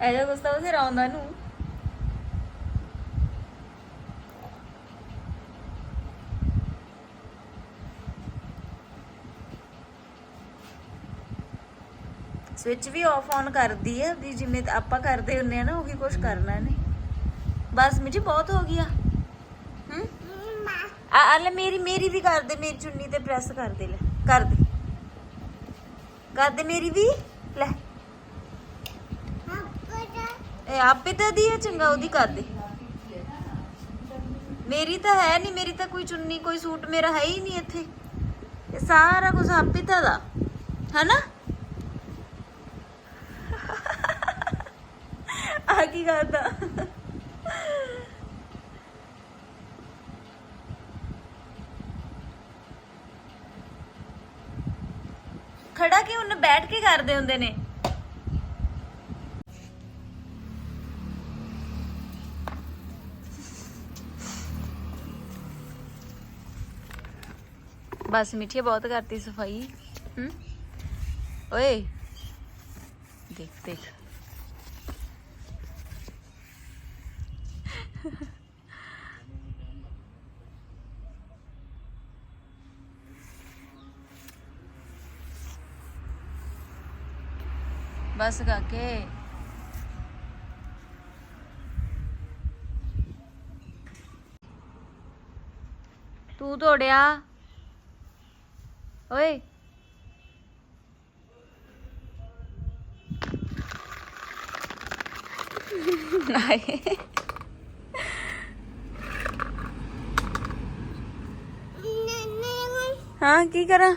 ਐਜਾ ਗੁੱਸਾ ਉਸੇ ਆਉਂਦਾ ਨੂੰ। ਸਵਿਚ ਵੀ ਆਫ ਆਨ ਕਰਦੀ ਹੈ ਵੀ ਜਿਵੇਂ ਆਪਾਂ ਕਰਦੇ ਹੁੰਨੇ ਆ ਨਾ ਉਹੀ ਕੁਝ ਕਰਨਾ ਨੇ ਬਸ ਮਿੱਠੀ ਬਹੁਤ ਹੋ ਗਿਆ ਹੂੰ? ਆ ਆ ਲੈ ਮੇਰੀ ਮੇਰੀ ਵੀ ਕਰ ਦੇ ਮੇਰੀ ਚੁੰਨੀ ਤੇ ਪ੍ਰੈਸ ਕਰ ਦੇ ਲੈ ਕਰ ਦੇ। ਕਰ ਦੇ ਮੇਰੀ ਵੀ ਲੈ ਇਹ ਆਪੇ ਤਾਂ ਦੀ ਹੈ ਚੰਗਾ ਉਹਦੀ ਕਰ ਦੇ ਮੇਰੀ ਤਾਂ ਹੈ ਨਹੀਂ ਮੇਰੀ ਤਾਂ ਕੋਈ ਚੁੰਨੀ ਕੋਈ ਸੂਟ ਮੇਰਾ ਹੈ ਹੀ ਨਹੀਂ ਇੱਥੇ ਇਹ ਸਾਰਾ ਕੁਝ ਆਪੇ ਤਾਂ ਦਾ ਹਨਾ ਆ ਕੀ ਕਰਦਾ ਖੜਾ ਕਿ ਉਹਨੇ ਬੈਠ ਕੇ ਕਰਦੇ ਹੁੰਦੇ ਨੇ ਬਸ ਮਿੱਠੀ ਬਹੁਤ ਕਰਤੀ ਸਫਾਈ ਹੂੰ ਓਏ ਦੇਖ ਦੇਖ बस काके तू तोड़िया ओए। हाँ की करा?